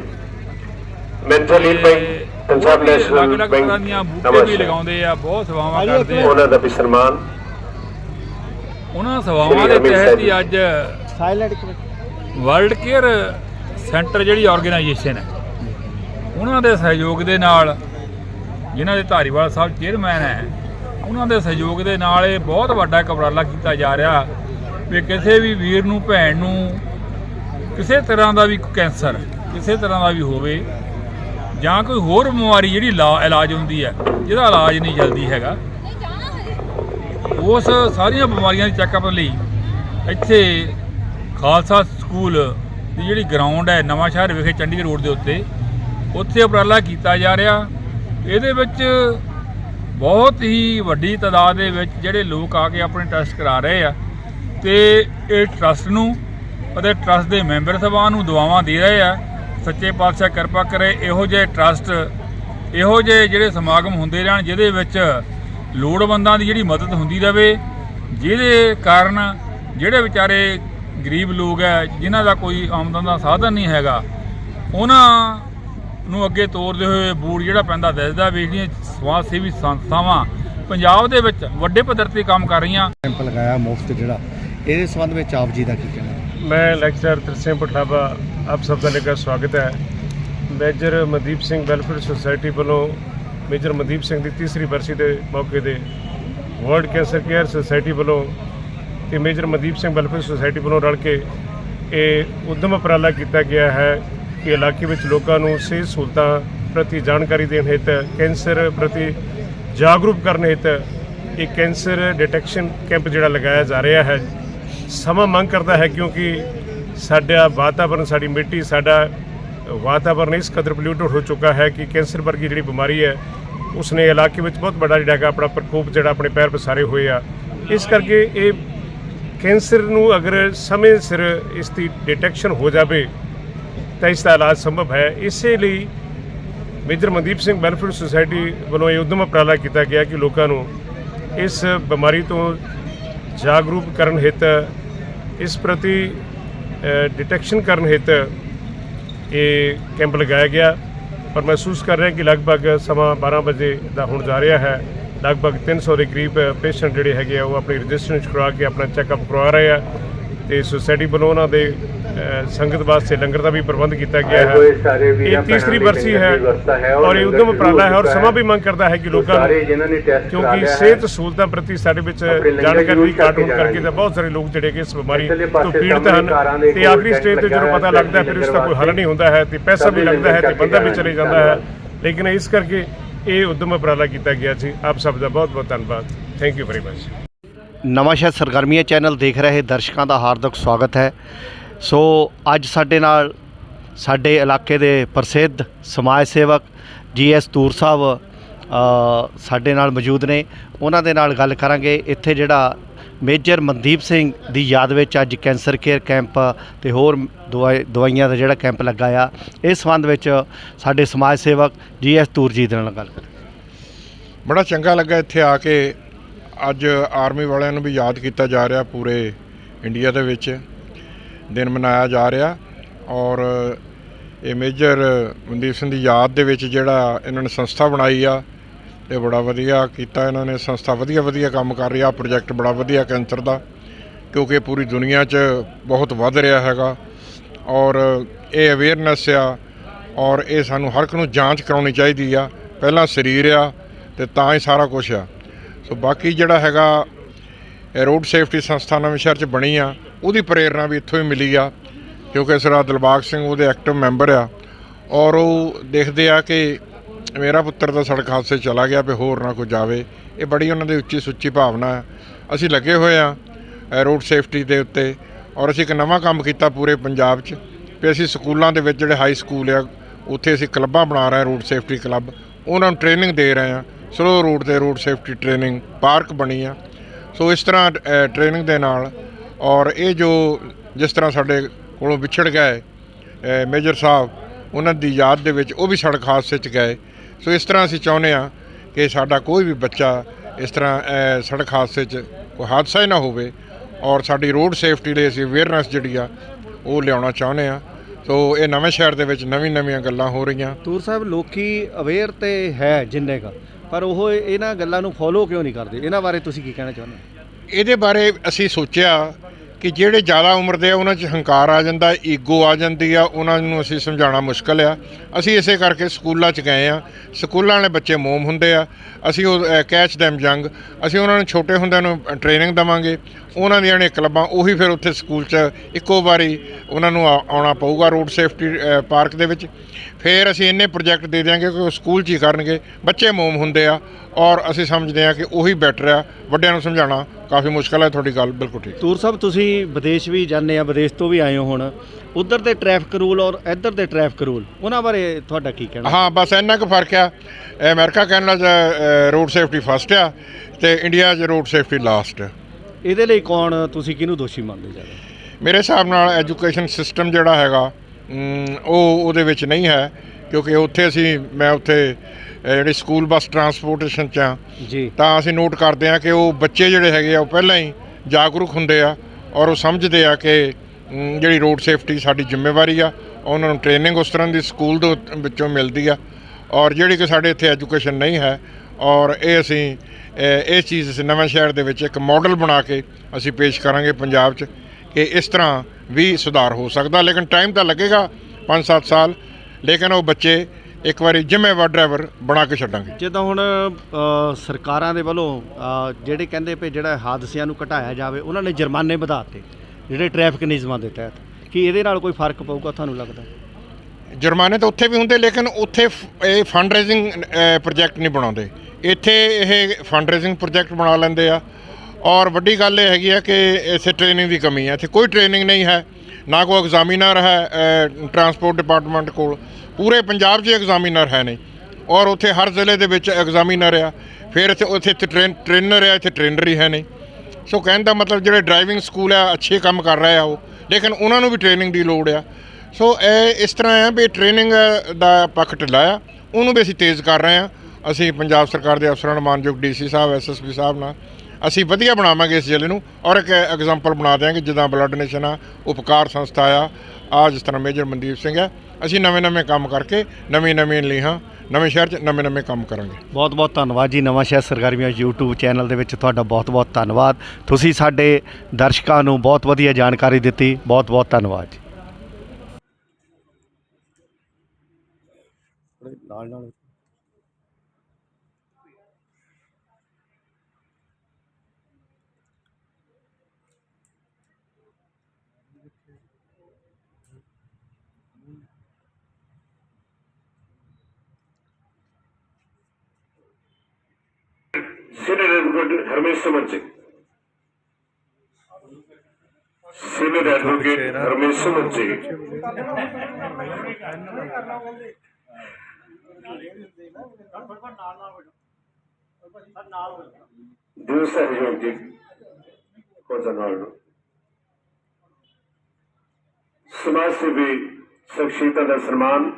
manager lead bank Punjab national bank ਦੀਆਂ ਬੂਟੇ ਨਵਾਂ ਵੀ। ਲਗਾਉਂਦੇ ਆ ਬਹੁਤ ਸੇਵਾਵਾਂ ਕਰਦੇ ਆ ਉਹਨਾਂ ਦਾ ਵੀ ਸਨਮਾਨ। ਉਹਨਾਂ ਸੇਵਾਵਾਂ ਦੇ ਤਹਿਤ ਹੀ ਅੱਜ ਸਾਇਲੈਂਟ ਵਰਲਡ ਕੇਅਰ ਸੈਂਟਰ ਜਿਹੜੀ ਆਰਗੇਨਾਈਜੇਸ਼ਨ ਹੈ ਉਹਨਾਂ ਦੇ ਸਹਿਯੋਗ ਦੇ ਨਾਲ ਜਿਨ੍ਹਾਂ ਦੇ ਧਾਰੀਵਾਲ ਸਾਹਿਬ ਚੇਅਰਮੈਨ ਹੈ, ਉਹਨਾਂ ਦੇ ਸਹਿਯੋਗ ਦੇ ਨਾਲ ਇਹ ਬਹੁਤ ਵੱਡਾ ਇੱਕ ਉਪਰਾਲਾ ਕੀਤਾ ਜਾ ਰਿਹਾ ਵੀ ਕਿਸੇ ਵੀ ਵੀਰ ਨੂੰ, ਭੈਣ ਨੂੰ ਕਿਸੇ ਤਰ੍ਹਾਂ ਦਾ ਵੀ ਕੈਂਸਰ, ਕਿਸੇ ਤਰ੍ਹਾਂ ਦਾ ਵੀ ਹੋਵੇ ਜਾਂ ਕੋਈ ਹੋਰ ਬਿਮਾਰੀ ਜਿਹੜੀ ਲਾ- ਇਲਾਜ ਹੁੰਦੀ ਹੈ, ਜਿਹਦਾ ਇਲਾਜ ਨਹੀਂ ਜਲਦੀ ਹੈਗਾ, ਉਸ ਸਾਰੀਆਂ ਬਿਮਾਰੀਆਂ ਦੀ ਚੈੱਕਅਪ ਲਈ ਇੱਥੇ ਖਾਲਸਾ ਸਕੂਲ ਦੀ ਜਿਹੜੀ ਗਰਾਊਂਡ ਹੈ ਨਵਾਂ ਸ਼ਹਿਰ ਵਿਖੇ ਚੰਡੀਗੜ੍ਹ ਰੋਡ ਦੇ ਉੱਤੇ, ਉੱਥੇ ਉਪਰਾਲਾ ਕੀਤਾ ਜਾ ਰਿਹਾ। ਇਹਦੇ ਵਿੱਚ ਬਹੁਤ ਹੀ ਵੱਡੀ ਤਾਦਾਦ ਦੇ ਵਿੱਚ ਜਿਹੜੇ ਲੋਕ ਆ ਕੇ ਆਪਣੇ ਟੈਸਟ ਕਰਾ ਰਹੇ ਆ ਤੇ ਇਹ ਟਰਸਟ ਨੂੰ ਅਤੇ ਟਰਸਟ ਦੇ ਮੈਂਬਰ ਸਭਾ ਨੂੰ ਦੁਆਵਾਂ ਦੇ ਰਹੇ ਆ। ਸੱਚੇ ਪਾਤਸ਼ਾਹ ਕਿਰਪਾ ਕਰੇ, ਇਹੋ ਜਿਹੇ ਟਰਸਟ ਇਹੋ ਜਿਹੇ ਜਿਹੜੇ ਸਮਾਗਮ ਹੁੰਦੇ ਰਹਿਣ ਜਿਹਦੇ ਵਿੱਚ ਲੋੜਵੰਦਾਂ ਦੀ ਜਿਹੜੀ ਮਦਦ ਹੁੰਦੀ ਰਹੇ ਜਿਹਦੇ ਕਾਰਨ ਜਿਹੜੇ ਵਿਚਾਰੇ ਗਰੀਬ ਲੋਕ ਹੈ ਜਿਨ੍ਹਾਂ ਦਾ ਕੋਈ ਆਮਦਨ ਦਾ ਸਾਧਨ ਨਹੀਂ ਹੈਗਾ, ਉਹਨਾਂ ਨੂੰ ਅੱਗੇ ਤੋਰਦੇ ਹੋਏ ਬੂੜ ਜਿਹੜਾ ਪੈਂਦਾ ਦਿਸਦਾ ਵੀ ਜਿਹੜੀਆਂ ਸਮਾਜ ਸੇਵੀ ਸੰਸਥਾਵਾਂ ਪੰਜਾਬ ਦੇ ਵਿੱਚ ਵੱਡੇ ਪੱਧਰ ਤੇ ਕੰਮ ਕਰ ਰਹੀਆਂ। ਕੈਂਪ ਲਗਾਇਆ ਮੁਫਤ ਜਿਹੜਾ ਇਹਦੇ ਸੰਬੰਧ ਵਿੱਚ ਆਪ ਜੀ ਦਾ ਕੀ ਕਹਿਣਾ? ਮੈਂ ਲੈਕਚਰ ਤਰਸੇਮ ਪਠਲਾਵਾ ਆਪ ਸਭ ਦਾ ਨਿੱਘਾ ਸਵਾਗਤ ਹੈ। Major Mandeep Singh welfare society ਵੱਲੋਂ ਮੇਜਰ ਮਨਦੀਪ ਸਿੰਘ ਦੀ ਤੀਸਰੀ ਬਰਸੀ ਦੇ ਮੌਕੇ ਤੇ ਵਰਲਡ ਕੈਂਸਰ ਕੇਅਰ ਸੁਸਾਇਟੀ ਵੱਲੋਂ ਤੇ major Mandeep Singh welfare society ਵੱਲੋਂ ਰਲ ਕੇ ਇਹ ਉਦਮ ਉਪਰਾਲਾ ਕੀਤਾ ਗਿਆ ਹੈ। ਕਿ ਇਲਾਕੇ ਵਿੱਚ ਲੋਕਾਂ ਨੂੰ ਸਿਹਤ ਸਹੂਲਤਾਂ ਪ੍ਰਤੀ ਜਾਣਕਾਰੀ ਦੇਣ ਹਿੱਤ, ਕੈਂਸਰ ਪ੍ਰਤੀ ਜਾਗਰੂਕ ਕਰਨ ਹਿੱਤ ਇਹ ਕੈਂਸਰ ਡਿਟੈਕਸ਼ਨ ਕੈਂਪ ਜਿਹੜਾ ਲਗਾਇਆ ਜਾ ਰਿਹਾ ਹੈ। ਸਮਾਂ ਮੰਗ ਕਰਦਾ ਹੈ ਕਿਉਂਕਿ ਸਾਡਾ ਵਾਤਾਵਰਣ ਸਾਡੀ ਮਿੱਟੀ, ਸਾਡਾ ਵਾਤਾਵਰਣ ਇਸ ਕਦਰ ਪੋਲਿਊਟਡ ਹੋ ਚੁੱਕਾ ਹੈ ਕਿ ਕੈਂਸਰ ਵਰਗੀ ਜਿਹੜੀ ਬਿਮਾਰੀ ਹੈ, ਉਸਨੇ ਇਲਾਕੇ ਵਿੱਚ ਬਹੁਤ ਵੱਡਾ ਜਿਹੜਾ ਹੈਗਾ ਆਪਣਾ ਪ੍ਰਕੋਪ ਜਿਹੜਾ ਆਪਣੇ ਪੈਰ ਪਸਾਰੇ ਹੋਏ ਆ। ਇਸ ਕਰਕੇ ਇਹ ਕੈਂਸਰ ਨੂੰ ਅਗਰ ਸਮੇਂ ਸਿਰ ਇਸ ਦੀ ਡਿਟੈਕਸ਼ਨ ਹੋ ਜਾਵੇ ਤਾਂ ਇਸ ਦਾ ਇਲਾਜ ਸੰਭਵ ਹੈ। ਇਸੇ ਲਈ major Mandeep Singh welfare society ਵੱਲੋਂ ਇਹ ਉਦਮ ਉਪਰਾਲਾ ਕੀਤਾ ਗਿਆ ਕਿ ਲੋਕਾਂ ਨੂੰ ਇਸ ਬਿਮਾਰੀ ਤੋਂ ਜਾਗਰੂਕ ਕਰਨ ਹਿੱਤ, ਇਸ ਪ੍ਰਤੀ ਡਿਟੈਕਸ਼ਨ ਕਰਨ ਹਿੱਤ ਇਹ ਕੈਂਪ ਲਗਾਇਆ ਗਿਆ। ਪਰ ਮਹਿਸੂਸ ਕਰ ਰਿਹਾ ਕਿ ਲਗਭਗ ਸਮਾਂ 12 ਵਜੇ ਦਾ ਹੁਣ ਜਾ ਰਿਹਾ ਹੈ। ਲਗਭਗ 300 ਦੇ ਕਰੀਬ ਪੇਸ਼ੈਂਟ ਜਿਹੜੇ ਹੈਗੇ ਆ, ਉਹ ਆਪਣੀ ਰਜਿਸਟ੍ਰੇਸ਼ਨ ਕਰਵਾ ਕੇ ਆਪਣਾ ਚੈੱਕਅਪ ਕਰਵਾ ਰਹੇ ਆ ਤੇ ਸੁਸਾਇਟੀ ਵੱਲੋਂ ਉਹਨਾਂ ਦੇ ਸੰਗਤ ਵਾਸਤੇ ਲੰਗਰ ਦਾ ਵੀ ਪ੍ਰਬੰਧ ਕੀਤਾ ਗਿਆ ਹੈ। ਇਹ ਤੀਸਰੀ ਬਰਸੀ ਹੈ ਔਰ ਇਹ ਉਦਮ ਉਪਰਾਲਾ ਹੈ ਔਰ ਸਮਾਂ ਵੀ ਮੰਗ ਕਰਦਾ ਹੈ ਕਿ ਲੋਕਾਂ ਨੂੰ ਕਿਉਂਕਿ ਸਿਹਤ ਸਹੂਲਤਾਂ ਪ੍ਰਤੀ ਸਾਡੇ ਵਿੱਚ ਜਾਣਕਾਰੀ ਦੀ ਘਾਟ ਹੋਣ ਕਰਕੇ ਤਾਂ ਬਹੁਤ ਸਾਰੇ ਲੋਕ ਜਿਹੜੇ ਕਿ ਇਸ ਬਿਮਾਰੀ ਤੋਂ ਪੀੜਤ ਹਨ ਤੇ ਆਖਰੀ ਸਟੇਜ ਤੇ ਜਦੋਂ ਪਤਾ ਲੱਗਦਾ ਹੈ, ਫਿਰ ਇਸ ਦਾ ਕੋਈ ਹੱਲ ਨਹੀਂ ਹੁੰਦਾ ਹੈ ਤੇ ਪੈਸਾ ਵੀ ਲੱਗਦਾ ਹੈ ਤੇ ਬੰਦਾ ਵੀ ਚਲੇ ਜਾਂਦਾ ਹੈ। ਲੇਕਿਨ ਇਸ ਕਰਕੇ ਇਹ ਉਦਮ ਉਪਰਾਲਾ ਕੀਤਾ ਗਿਆ ਸੀ। ਆਪ ਸਭ ਦਾ ਬਹੁਤ ਬਹੁਤ ਧੰਨਵਾਦ। Thank you very much Nawanshahr ਸਰਗਰਮੀਆਂ ਚੈਨਲ ਦੇਖ ਰਹੇ ਦਰਸ਼ਕਾਂ ਦਾ ਹਾਰਦਿਕ ਸਵਾਗਤ ਹੈ। ਸੋ ਅੱਜ ਸਾਡੇ ਨਾਲ ਸਾਡੇ ਇਲਾਕੇ ਦੇ ਪ੍ਰਸਿੱਧ ਸਮਾਜ ਸੇਵਕ ਜੀ ਐਸ ਤੂਰ ਸਾਹਿਬ ਸਾਡੇ ਨਾਲ ਮੌਜੂਦ ਨੇ। ਉਹਨਾਂ ਦੇ ਨਾਲ ਗੱਲ ਕਰਾਂਗੇ। ਇੱਥੇ ਜਿਹੜਾ ਮੇਜਰ ਮਨਦੀਪ ਸਿੰਘ ਦੀ ਯਾਦ ਵਿੱਚ ਅੱਜ ਕੈਂਸਰ ਕੇਅਰ ਕੈਂਪ ਤੇ ਹੋਰ ਦਵਾਈ, ਦਵਾਈਆਂ ਦਾ ਜਿਹੜਾ ਕੈਂਪ ਲੱਗਾ ਆ, ਇਸ ਸੰਬੰਧ ਵਿੱਚ ਸਾਡੇ ਸਮਾਜ ਸੇਵਕ ਜੀ ਐਸ ਤੂਰ ਜੀ ਦੇ ਨਾਲ ਗੱਲ ਕਰਾਂਗੇ। ਬੜਾ ਚੰਗਾ ਲੱਗਾ ਇੱਥੇ ਆ ਕੇ। ਅੱਜ ਆਰਮੀ ਵਾਲਿਆਂ ਨੂੰ ਵੀ ਯਾਦ ਕੀਤਾ ਜਾ ਰਿਹਾ ਪੂਰੇ ਇੰਡੀਆ ਦੇ ਵਿੱਚ। ਦਿਨ ਮਨਾਇਆ ਜਾ ਰਿਹਾ ਔਰ ਇਹ ਮੇਜਰ ਮਨਦੀਪ ਸਿੰਘ ਦੀ ਯਾਦ ਦੇ ਵਿੱਚ ਜਿਹੜਾ ਇਹਨਾਂ ਨੇ ਸੰਸਥਾ ਬਣਾਈ ਆ ਤੇ ਬੜਾ ਵਧੀਆ ਕੀਤਾ ਇਹਨਾਂ ਨੇ, ਸੰਸਥਾ ਵਧੀਆ ਵਧੀਆ ਕੰਮ ਕਰ ਰਹੀ ਆ, ਪ੍ਰੋਜੈਕਟ ਬੜਾ ਵਧੀਆ ਕੈਂਸਰ ਦਾ, ਕਿਉਂਕਿ ਪੂਰੀ ਦੁਨੀਆ 'ਚ ਬਹੁਤ ਵੱਧ ਰਿਹਾ ਹੈਗਾ ਔਰ ਇਹ ਅਵੇਅਰਨੈਸ ਆ ਔਰ ਇਹ ਸਾਨੂੰ ਹਰ ਇੱਕ ਨੂੰ ਜਾਂਚ ਕਰਾਉਣੀ ਚਾਹੀਦੀ ਆ, ਪਹਿਲਾਂ ਸਰੀਰ ਆ ਤੇ ਤਾਂ ਹੀ ਸਾਰਾ ਕੁਝ ਆ। ਸੋ ਬਾਕੀ ਜਿਹੜਾ ਹੈਗਾ ਰੋਡ ਸੇਫਟੀ ਸੰਸਥਾ ਨਵੇਂ ਸ਼ਹਿਰ 'ਚ ਬਣੀ ਆ। ਉਹਦੀ ਪ੍ਰੇਰਣਾ ਵੀ ਇੱਥੋਂ ਹੀ ਮਿਲੀ ਆ, ਕਿਉਂਕਿ ਸਰਦਾਰ ਦਿਲਬਾਗ ਸਿੰਘ ਉਹਦੇ ਐਕਟਿਵ ਮੈਂਬਰ ਆ। ਔਰ ਉਹ ਦੇਖਦੇ ਆ ਕਿ ਮੇਰਾ ਪੁੱਤਰ ਤਾਂ ਸੜਕ ਹਾਦਸੇ ਚਲਾ ਗਿਆ, ਵੀ ਹੋਰ ਨਾ ਕੋਈ ਜਾਵੇ। ਇਹ ਬੜੀ ਉਹਨਾਂ ਦੀ ਉੱਚੀ ਸੁੱਚੀ ਭਾਵਨਾ ਹੈ ਅਸੀਂ ਲੱਗੇ ਹੋਏ ਆ ਰੋਡ ਸੇਫਟੀ ਦੇ ਉੱਤੇ ਔਰ ਅਸੀਂ ਇੱਕ ਨਵਾਂ ਕੰਮ ਕੀਤਾ ਪੂਰੇ ਪੰਜਾਬ 'ਚ। ਵੀ ਅਸੀਂ ਸਕੂਲਾਂ ਦੇ ਵਿੱਚ ਜਿਹੜੇ ਹਾਈ ਸਕੂਲ ਆ, ਉੱਥੇ ਅਸੀਂ ਕਲੱਬਾਂ ਬਣਾ ਰਹੇ ਹਾਂ ਰੋਡ ਸੇਫਟੀ ਕਲੱਬ ਉਹਨਾਂ ਨੂੰ ਟ੍ਰੇਨਿੰਗ ਦੇ ਰਹੇ ਹਾਂ। ਸਲੋ ਰੂਟ ਤੇ ਰੋਡ ਸੇਫਟੀ ਟ੍ਰੇਨਿੰਗ ਪਾਰਕ ਬਣੀ ਆ। ਸੋ ਇਸ ਤਰ੍ਹਾਂ ਟ੍ਰੇਨਿੰਗ ਦੇ ਨਾਲ ਔਰ ਇਹ ਜੋ ਜਿਸ ਤਰ੍ਹਾਂ ਸਾਡੇ ਕੋਲੋਂ ਵਿਛੜ ਗਏ ਮੇਜਰ ਸਾਹਿਬ, ਉਹਨਾਂ ਦੀ ਯਾਦ ਦੇ ਵਿੱਚ ਉਹ ਵੀ ਸੜਕ ਹਾਦਸੇ 'ਚ ਗਏ। ਸੋ ਇਸ ਤਰ੍ਹਾਂ ਅਸੀਂ ਚਾਹੁੰਦੇ ਆ ਕਿ ਸਾਡਾ ਕੋਈ ਵੀ ਬੱਚਾ ਇਸ ਤਰ੍ਹਾਂ ਸੜਕ ਹਾਦਸੇ 'ਚ ਕੋਈ ਹਾਦਸਾ ਹੀ ਨਾ ਹੋਵੇ ਔਰ ਸਾਡੀ ਰੋਡ ਸੇਫਟੀ ਲਈ ਅਸੀਂ ਅਵੇਅਰਨੈਸ ਜਿਹੜੀ ਆ, ਉਹ ਲਿਆਉਣਾ ਚਾਹੁੰਦੇ ਆ ਸੋ ਇਹ ਨਵੇਂ ਸ਼ਹਿਰ ਦੇ ਵਿੱਚ ਨਵੀਂ ਨਵੀਆਂ ਗੱਲਾਂ ਹੋ ਰਹੀਆਂ। ਤੂਰ ਸਾਹਿਬ, ਲੋਕੀ ਅਵੇਅਰ ਤੇ ਹੈ ਜਿੰਨੇ ਕਾ। ਪਰ ਉਹ ਇਹਨਾਂ ਗੱਲਾਂ ਨੂੰ ਫੋਲੋ ਕਿਉਂ ਨਹੀਂ ਕਰਦੇ? ਇਹਨਾਂ ਬਾਰੇ ਤੁਸੀਂ ਕੀ ਕਹਿਣਾ ਚਾਹੁੰਦੇ ਹੋ? ਇਹਦੇ ਬਾਰੇ ਅਸੀਂ ਸੋਚਿਆ ਕਿ ਜਿਹੜੇ ਜ਼ਿਆਦਾ ਉਮਰ ਦੇ ਆ, ਉਹਨਾਂ 'ਚ ਹੰਕਾਰ ਆ ਜਾਂਦਾ, ਈਗੋ ਆ ਜਾਂਦੀ ਆ, ਉਹਨਾਂ ਨੂੰ ਅਸੀਂ ਸਮਝਾਉਣਾ ਮੁਸ਼ਕਲ ਆ। ਅਸੀਂ ਇਸੇ ਕਰਕੇ ਸਕੂਲਾਂ 'ਚ ਗਏ ਆ। ਸਕੂਲਾਂ ਵਾਲੇ ਬੱਚੇ ਮੋਮ ਹੁੰਦੇ ਆ। ਅਸੀਂ ਉਹ ਕੈਚ ਦੈਮ ਜੰਗ। ਅਸੀਂ ਉਹਨਾਂ ਨੂੰ ਛੋਟੇ ਹੁੰਦਿਆਂ ਨੂੰ ਟ੍ਰੇਨਿੰਗ ਦਵਾਂਗੇ। ਉਹਨਾਂ ਦੀਆਂ ਨੇ ਕਲੱਬਾਂ, ਉਹੀ ਫਿਰ ਉੱਥੇ ਸਕੂਲ 'ਚ ਇੱਕੋ ਵਾਰੀ ਉਹਨਾਂ ਨੂੰ ਆ- ਆਉਣਾ ਪਊਗਾ ਰੋਡ ਸੇਫਟੀ ਪਾਰਕ ਦੇ ਵਿੱਚ। ਫਿਰ ਅਸੀਂ ਇੰਨੇ ਪ੍ਰੋਜੈਕਟ ਦੇ ਦਿਆਂਗੇ ਕਿ ਉਹ ਸਕੂਲ 'ਚ ਹੀ ਕਰਨਗੇ ਬੱਚੇ ਮੋਮ ਹੁੰਦੇ ਆ ਔਰ ਅਸੀਂ ਸਮਝਦੇ ਆ ਕਿ ਉਹੀ ਬੈਟਰ ਆ ਵੱਡਿਆਂ ਨੂੰ ਸਮਝਾਉਣਾ ਕਾਫੀ ਮੁਸ਼ਕਲ ਹੈ ਤੁਹਾਡੀ ਗੱਲ ਬਿਲਕੁਲ ਠੀਕ। ਤੂਰ ਸਾਹਿਬ ਤੁਸੀਂ ਵਿਦੇਸ਼ ਵੀ ਜਾਂਦੇ ਆ ਵਿਦੇਸ਼ ਤੋਂ ਵੀ ਆਏ ਹੋ ਹੁਣ। ਉਧਰ ਦੇ ਟ੍ਰੈਫਿਕ ਰੂਲ ਔਰ ਇੱਧਰ ਦੇ ਟ੍ਰੈਫਿਕ ਰੂਲ ਉਹਨਾਂ ਬਾਰੇ ਤੁਹਾਡਾ ਕੀ ਕਹਿਣਾ? ਹਾਂ ਬਸ ਇੰਨਾ ਕੁ ਫ਼ਰਕ ਆ। America Canada road safety first ਆ ਤੇ ਇੰਡੀਆ 'ਚ ਰੋਡ ਸੇਫਟੀ ਲਾਸਟ ਇਹਦੇ ਲਈ ਕੌਣ ਤੁਸੀਂ ਕਿਹਨੂੰ ਦੋਸ਼ੀ ਮੰਨਦੇ ਜਾਂਦੇ ਮੇਰੇ ਹਿਸਾਬ ਨਾਲ ਐਜੂਕੇਸ਼ਨ ਸਿਸਟਮ ਜਿਹੜਾ ਹੈਗਾ ਉਹ ਉਹਦੇ ਵਿੱਚ ਨਹੀਂ ਹੈ ਕਿਉਂਕਿ ਉੱਥੇ ਅਸੀਂ ਮੈਂ ਉੱਥੇ ਜਿਹੜੀ ਸਕੂਲ ਬੱਸ ਟਰਾਂਸਪੋਰਟੇਸ਼ਨ 'ਚ ਆ ਜੀ। ਤਾਂ ਅਸੀਂ ਨੋਟ ਕਰਦੇ ਆ ਕਿ ਉਹ ਬੱਚੇ ਜਿਹੜੇ ਹੈਗੇ ਆ ਉਹ ਪਹਿਲਾਂ ਹੀ ਜਾਗਰੂਕ ਹੁੰਦੇ ਆ ਔਰ ਉਹ ਸਮਝਦੇ ਆ ਕਿ ਜਿਹੜੀ ਰੋਡ ਸੇਫਟੀ ਸਾਡੀ ਜ਼ਿੰਮੇਵਾਰੀ ਆ ਉਹਨਾਂ ਨੂੰ ਟ੍ਰੇਨਿੰਗ ਉਸ ਤਰ੍ਹਾਂ ਦੀ ਸਕੂਲ ਦੇ ਵਿੱਚੋਂ ਮਿਲਦੀ ਆ। ਔਰ ਜਿਹੜੀ ਕਿ ਸਾਡੇ ਇੱਥੇ ਐਜੂਕੇਸ਼ਨ ਨਹੀਂ ਹੈ ਔਰ ਇਹ ਅਸੀਂ ਇਹ ਚੀਜ਼ ਅਸੀਂ ਨਵਾਂ ਸ਼ਹਿਰ ਦੇ ਵਿੱਚ ਇੱਕ ਮਾਡਲ ਬਣਾ ਕੇ ਅਸੀਂ ਪੇਸ਼ ਕਰਾਂਗੇ ਪੰਜਾਬ 'ਚ। ਕਿ ਇਸ ਤਰ੍ਹਾਂ ਵੀ ਸੁਧਾਰ ਹੋ ਸਕਦਾ ਲੇਕਿਨ ਟਾਈਮ ਤਾਂ ਲੱਗੇਗਾ 5-7 ਸਾਲ ਲੇਕਿਨ ਉਹ ਬੱਚੇ ਇੱਕ ਵਾਰੀ ਜ਼ਿੰਮੇਵਾਰ ਡਰਾਈਵਰ ਬਣਾ ਕੇ ਛੱਡਾਂਗੇ। ਜਿੱਦਾਂ ਹੁਣ ਸਰਕਾਰਾਂ ਦੇ ਵੱਲੋਂ ਜਿਹੜੇ ਕਹਿੰਦੇ ਪਏ ਜਿਹੜਾ ਹਾਦਸਿਆਂ ਨੂੰ ਘਟਾਇਆ ਜਾਵੇ ਉਹਨਾਂ ਨੇ ਜੁਰਮਾਨੇ ਵਧਾਤੇ ਜਿਹੜੇ ਟ੍ਰੈਫਿਕ ਨਿਯਮਾਂ ਦੇ ਤਹਿਤ। ਕੀ ਇਹਦੇ ਨਾਲ ਕੋਈ ਫ਼ਰਕ ਪਊਗਾ ਤੁਹਾਨੂੰ ਲੱਗਦਾ? ਜੁਰਮਾਨੇ ਤਾਂ ਉੱਥੇ ਵੀ ਹੁੰਦੇ ਲੇਕਿਨ ਉੱਥੇ ਇਹ ਫੰਡ ਰੇਜ਼ਿੰਗ ਪ੍ਰੋਜੈਕਟ ਨਹੀਂ ਬਣਾਉਂਦੇ। ਇੱਥੇ ਇਹ ਫੰਡ ਰੇਜ਼ਿੰਗ ਪ੍ਰੋਜੈਕਟ ਬਣਾ ਲੈਂਦੇ ਆ। ਔਰ ਵੱਡੀ ਗੱਲ ਇਹ ਹੈਗੀ ਹੈ ਕਿ ਇੱਥੇ ਟ੍ਰੇਨਿੰਗ ਦੀ ਕਮੀ ਹੈ ਇੱਥੇ ਕੋਈ ਟ੍ਰੇਨਿੰਗ ਨਹੀਂ ਹੈ, ਨਾ ਕੋਈ ਐਗਜ਼ਾਮੀਨਰ ਹੈ ਟਰਾਂਸਪੋਰਟ ਡਿਪਾਰਟਮੈਂਟ ਕੋਲ। ਪੂਰੇ ਪੰਜਾਬ 'ਚ ਐਗਜ਼ਾਮੀਨਰ ਹੈ ਨਹੀਂ। ਔਰ ਉੱਥੇ ਹਰ ਜ਼ਿਲ੍ਹੇ ਦੇ ਵਿੱਚ ਐਗਜ਼ਾਮੀਨਰ ਆ। ਫਿਰ ਇੱਥੇ, ਉੱਥੇ ਇੱਥੇ ਟ੍ਰੇਨ ਟ੍ਰੇਨਰ ਆ, ਇੱਥੇ ਟ੍ਰੇਨਰ ਹੀ ਹੈ ਨਹੀਂ। ਸੋ ਕਹਿਣ ਦਾ ਮਤਲਬ ਜਿਹੜੇ ਡਰਾਈਵਿੰਗ ਸਕੂਲ ਆ, ਅੱਛੇ ਕੰਮ ਕਰ ਰਹੇ ਆ ਉਹ। ਲੇਕਿਨ ਉਹਨਾਂ ਨੂੰ ਵੀ ਟ੍ਰੇਨਿੰਗ ਦੀ ਲੋੜ ਆ। ਸੋ ਇਹ ਇਸ ਤਰ੍ਹਾਂ ਆ ਵੀ ਟ੍ਰੇਨਿੰਗ ਦਾ ਪੱਖ ਢਿੱਲਾ ਆ। ਉਹਨੂੰ ਵੀ ਅਸੀਂ ਤੇਜ਼ ਕਰ ਰਹੇ ਆ। ਅਸੀਂ ਪੰਜਾਬ ਸਰਕਾਰ ਦੇ ਅਫਸਰਾਂ ਨਾਲ ਮਾਨਯੋਗ ਡੀਸੀ ਸਾਹਿਬ ਐਸਐਸਪੀ ਸਾਹਿਬ ਨਾਲ ਅਸੀਂ ਵਧੀਆ ਬਣਾਵਾਂਗੇ ਇਸ ਜ਼ਿਲ੍ਹੇ ਨੂੰ। ਔਰ ਇੱਕ ਐਗਜ਼ਾਮਪਲ ਬਣਾ ਦਿਆਂਗੇ ਜਿੱਦਾਂ ਬਲੱਡ ਡੋਨੇਸ਼ਨ ਆ ਉਪਕਾਰ ਸੰਸਥਾ ਆ ਆ ਜਿਸ ਤਰ੍ਹਾਂ ਮੇਜਰ ਮਨਦੀਪ ਸਿੰਘ ਆ ਅਸੀਂ ਨਵੇਂ ਨਵੇਂ ਕੰਮ ਕਰਕੇ ਨਵੀਂ ਨਵੀਂ ਲੀਹਾਂ ਨਵੇਂ ਸ਼ਹਿਰ 'ਚ ਨਵੇਂ ਨਵੇਂ ਕੰਮ ਕਰਾਂਗੇ। ਬਹੁਤ ਬਹੁਤ ਧੰਨਵਾਦ ਜੀ ਨਵਾਂ ਸ਼ਹਿਰ ਸਰਕਾਰੀਆਂ YouTube ਚੈਨਲ ਦੇ ਵਿੱਚ ਤੁਹਾਡਾ ਬਹੁਤ ਬਹੁਤ ਧੰਨਵਾਦ। ਤੁਸੀਂ ਸਾਡੇ ਦਰਸ਼ਕਾਂ ਨੂੰ ਬਹੁਤ ਵਧੀਆ ਜਾਣਕਾਰੀ ਦਿੱਤੀ ਬਹੁਤ ਬਹੁਤ ਧੰਨਵਾਦ ਜੀ। ਨਾਲ ਨਾਲ Senior Advocate Harmesh Saman Singh. Senior advocate Ramesh Suman ji ਦਿਓ ਸਹਿਯੋਗ ਜੀ ਕੋਜ਼ਾ ਨਾਲ ਸਮਾਜ ਸੇਵੀ ਸ਼ਖਸੀਅਤਾਂ ਦਾ ਸਨਮਾਨ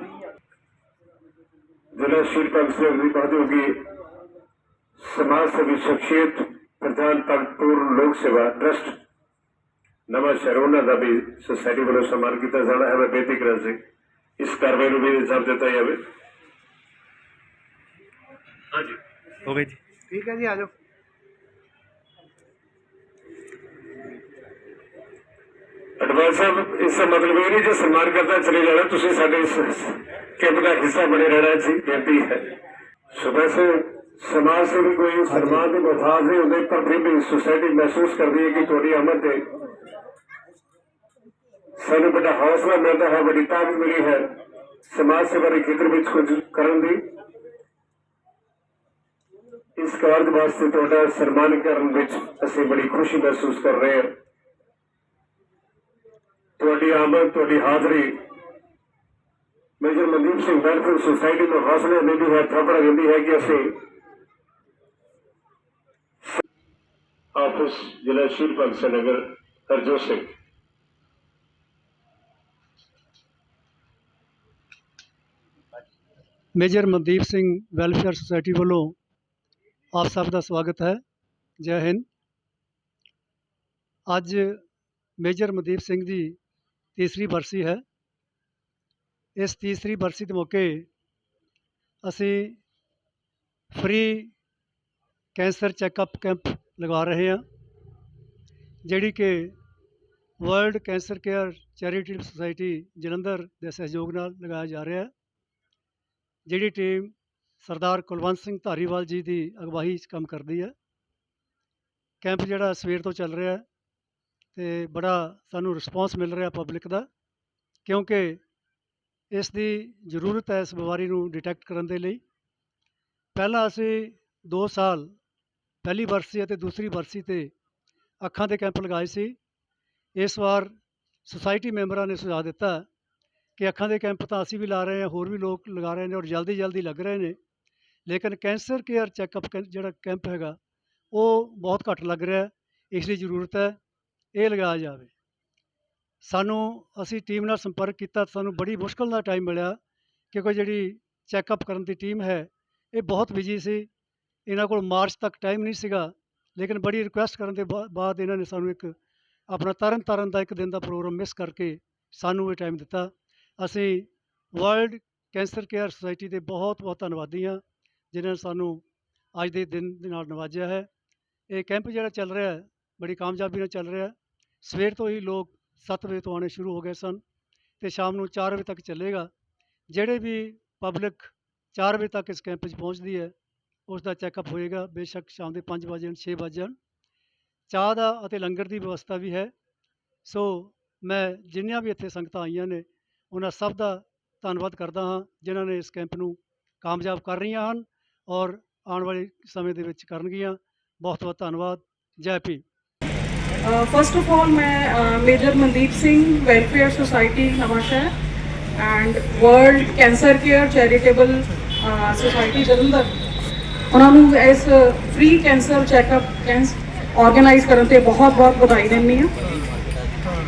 ਜ਼ਿਲ੍ਹਾ ਸ਼ਹੀਦ ਭਗਤ ਸਿੰਘ ਦੀ ਬਹਾਦੁਰੀ ਸਮਾਜ ਸੇਵੀ ਸ਼ਖਸੀਅਤ ਪ੍ਰਧਾਨ ਭਗਤਪੁਰ ਲੋਕ ਸੇਵਾ ਟਰਸਟ। ਨਵਾਂ ਸ਼ਹਿਰ ਉਹਨਾਂ ਦਾ ਵੀ ਸੁਸਾਇਟੀ ਵੱਲੋਂ ਸਨਮਾਨ ਕੀਤਾ ਜਾਣਾ ਹੈ। ਮੈਂ ਬੇਨਤੀ ਕਰਾਂ ਸੀ ਇਸ ਕਾਰਵਾਈ ਨੂੰ ਵੀ ਅੰਜਾਮ ਦਿੱਤਾ ਜਾਵੇ। ਹਾਂਜੀ। ਹੋ ਗਈ ਜੀ। ਠੀਕ ਹੈ ਜੀ ਆ ਜਾਓ। ਐਡਵਾਂਸ ਸਾਹਿਬ ਇਸ ਦਾ ਮਤਲਬ ਇਹ ਨਹੀਂ ਜੇ ਸਨਮਾਨ ਕਰਦਾ ਚਲੇ ਜਾਣਾ ਤੁਸੀਂ ਸਾਡੇ ਇਸ ਕੈਂਪ ਦਾ ਹਿੱਸਾ ਬਣੇ ਰਹਿਣਾ ਜੀ ਬੇਨਤੀ ਹੈ। ਸੋ ਵੈਸੇ ਸਮਾਜ ਸੇਵੀ ਕੋਈ ਸਨਮਾਨ ਦੇ ਮੁਹਤਾਜ ਨਹੀਂ ਹੁੰਦੇ ਪਰ ਫਿਰ ਵੀ ਸੁਸਾਇਟੀ ਮਹਿਸੂਸ ਕਰਦੀ ਹੈ ਕਿ ਤੁਹਾਡੀ ਆਮਦ ਤੇ ਸਾਨੂੰ ਬੜਾ ਹੌਸਲਾ ਮਿਲਦਾ ਹੈ ਬੜੀ ਤਾਕਤ ਮਿਲੀ ਹੈ ਸਮਾਜ ਸੇਵਾ ਦੇ ਖੇਤਰ ਵਿੱਚ ਕੁਝ ਕਰਨ ਦੀ ਇਸ ਕਾਰਜ ਵਾਸਤੇ ਤੁਹਾਡਾ ਸਨਮਾਨ ਕਰਨ ਵਿੱਚ ਅਸੀਂ ਬੜੀ ਖੁਸ਼ੀ ਮਹਿਸੂਸ ਕਰ ਰਹੇ ਹਾਂ ਤੁਹਾਡੀ ਆਮਦ ਤੁਹਾਡੀ ਹਾਜ਼ਰੀ major Mandeep Singh welfare society ਨੂੰ ਹੌਸਲਾ ਦਿੰਦੀ ਹੈ ਥਾਪੜਾ ਦਿੰਦੀ ਹੈ ਕਿ ਅਸੀਂ ਆਫਿਸ ਜ਼ਿਲ੍ਹਾ Shaheed Bhagat Singh Nagar Harjot Singh major Mandeep Singh welfare society ਵੱਲੋਂ ਆਪ ਸਭ ਦਾ ਸਵਾਗਤ ਹੈ ਜੈ ਹਿੰਦ ਅੱਜ ਮੇਜਰ ਮਨਦੀਪ ਸਿੰਘ ਦੀ ਤੀਸਰੀ ਬਰਸੀ ਹੈ ਇਸ ਤੀਸਰੀ ਬਰਸੀ ਦੇ ਮੌਕੇ ਅਸੀਂ ਫ੍ਰੀ ਕੈਂਸਰ ਚੈੱਕਅਪ ਕੈਂਪ ਲਗਾ ਰਹੇ ਹਾਂ, ਜਿਹੜੀ ਕਿ world cancer care charitable society Jalandhar ਦੇ ਸਹਿਯੋਗ ਨਾਲ ਲਗਾਇਆ ਜਾ ਰਿਹਾ ਹੈ, ਜਿਹੜੀ ਟੀਮ ਸਰਦਾਰ ਕੁਲਵੰਤ ਸਿੰਘ ਧਾਰੀਵਾਲ ਜੀ ਦੀ ਅਗਵਾਈ 'ਚ ਕੰਮ ਕਰਦੀ ਹੈ। ਕੈਂਪ ਜਿਹੜਾ ਸਵੇਰ ਤੋਂ ਚੱਲ ਰਿਹਾ ਹੈ ਤੇ ਬੜਾ ਸਾਨੂੰ ਰਿਸਪੌਂਸ ਮਿਲ ਰਿਹਾ ਪਬਲਿਕ ਦਾ, ਕਿਉਂਕਿ ਇਸ ਦੀ ਜ਼ਰੂਰਤ ਹੈ ਇਸ ਬਿਮਾਰੀ ਨੂੰ ਡਿਟੈਕਟ ਕਰਨ ਦੇ ਲਈ। ਪਹਿਲਾਂ ਅਸੀਂ 2 ਸਾਲ ਪਹਿਲੀ ਬਰਸੀ ਅਤੇ ਦੂਸਰੀ ਬਰਸੀ ਤੇ ਅੱਖਾਂ ਦੇ ਕੈਂਪ ਲਗਾਏ ਸੀ। ਇਸ ਵਾਰ ਸੁਸਾਇਟੀ ਮੈਂਬਰਾਂ ਨੇ ਸੁਝਾਅ ਦਿੱਤਾ ਕਿ ਅੱਖਾਂ ਦੇ ਕੈਂਪ ਤਾਂ ਅਸੀਂ ਵੀ ਲਾ ਰਹੇ ਹਾਂ, ਹੋਰ ਵੀ ਲੋਕ ਲਗਾ ਰਹੇ ਨੇ ਔਰ ਜਲਦੀ ਜਲਦੀ ਲੱਗ ਰਹੇ ਨੇ। ਲੇਕਿਨ ਕੈਂਸਰ ਕੇਅਰ ਚੈੱਕਅਪ ਜਿਹੜਾ ਕੈਂਪ ਹੈਗਾ, ਉਹ ਬਹੁਤ ਘੱਟ ਲੱਗ ਰਿਹਾ ਇਸ ਲਈ ਜ਼ਰੂਰਤ ਹੈ ਇਹ ਲਗਾਇਆ ਜਾਵੇ। ਸਾਨੂੰ, ਅਸੀਂ ਟੀਮ ਨਾਲ ਸੰਪਰਕ ਕੀਤਾ, ਸਾਨੂੰ ਬੜੀ ਮੁਸ਼ਕਲ ਨਾਲ ਟਾਈਮ ਮਿਲਿਆ ਕਿਉਂਕਿ ਜਿਹੜੀ ਚੈੱਕਅਪ ਕਰਨ ਦੀ ਟੀਮ ਹੈ, ਇਹ ਬਹੁਤ ਬਿਜ਼ੀ ਸੀ। ਇਹਨਾਂ ਕੋਲ ਮਾਰਚ ਤੱਕ ਟਾਈਮ ਨਹੀਂ ਸੀਗਾ, ਲੇਕਿਨ ਬੜੀ ਰਿਕੁਐਸਟ ਕਰਨ ਦੇ ਬਾਅਦ ਇਹਨਾਂ ਨੇ ਸਾਨੂੰ ਇੱਕ ਆਪਣਾ ਤਰਨ ਤਾਰਨ ਦਾ ਇੱਕ ਦਿਨ ਦਾ ਪ੍ਰੋਗਰਾਮ ਮਿਸ ਕਰਕੇ ਸਾਨੂੰ ਇਹ ਟਾਈਮ ਦਿੱਤਾ। ਅਸੀਂ ਵਰਲਡ ਕੈਂਸਰ ਕੇਅਰ ਸੁਸਾਇਟੀ ਦੇ ਬਹੁਤ ਬਹੁਤ ਧੰਨਵਾਦੀ ਹਾਂ, ਜਿਨ੍ਹਾਂ ਨੇ ਸਾਨੂੰ ਅੱਜ ਦੇ ਦਿਨ ਦੇ ਨਾਲ ਨਵਾਜਿਆ ਹੈ। ਇਹ ਕੈਂਪ ਜਿਹੜਾ ਚੱਲ ਰਿਹਾ ਹੈ, ਬੜੀ ਕਾਮਯਾਬੀ ਨਾਲ ਚੱਲ ਰਿਹਾ ਹੈ। ਸਵੇਰ ਤੋਂ ਹੀ ਲੋਕ 7 ਵਜੇ ਤੋਂ ਆਉਣੇ ਸ਼ੁਰੂ ਹੋ ਗਏ ਸਨ ਤੇ ਸ਼ਾਮ ਨੂੰ 4 ਵਜੇ ਤੱਕ ਚੱਲੇਗਾ। ਜਿਹੜੇ ਵੀ ਪਬਲਿਕ 4 ਵਜੇ ਤੱਕ ਇਸ ਕੈਂਪ 'ਚ ਪਹੁੰਚਦੀ ਹੈ ਉਸ ਦਾ ਚੈੱਕਅਪ ਹੋਏਗਾ, ਬੇਸ਼ੱਕ ਸ਼ਾਮ ਦੇ 5 ਵਜੇ 6 ਵਜੇ ਚਾਹ ਦਾ ਅਤੇ ਲੰਗਰ ਦੀ ਵਿਵਸਥਾ ਵੀ ਹੈ। ਸੋ ਮੈਂ ਜਿੰਨੀਆਂ ਵੀ ਇੱਥੇ ਸੰਗਤਾਂ ਆਈਆਂ ਨੇ, ਉਹਨਾਂ ਸਭ ਦਾ ਧੰਨਵਾਦ ਕਰਦਾ ਹਾਂ, ਜਿਨ੍ਹਾਂ ਨੇ ਇਸ ਕੈਂਪ ਨੂੰ ਕਾਮਯਾਬ ਕਰ ਰਹੀਆਂ ਹਨ ਔਰ ਆਉਣ ਵਾਲੇ ਸਮੇਂ ਦੇ ਵਿੱਚ ਕਰਨਗੀਆਂ। ਬਹੁਤ ਬਹੁਤ ਧੰਨਵਾਦ। ਜੈ ਭੀਮ। ਫਸਟ ਆਫ ਆਲ ਮੈਂ major Mandeep Singh welfare society Nawanshahr and world cancer care charitable society Jalandhar. ਉਹਨਾਂ ਨੂੰ ਇਸ free cancer checkup camps organise ਕਰਨ ਤੇ ਬਹੁਤ-ਬਹੁਤ ਵਧਾਈ ਦਿੰਨੀ ਆ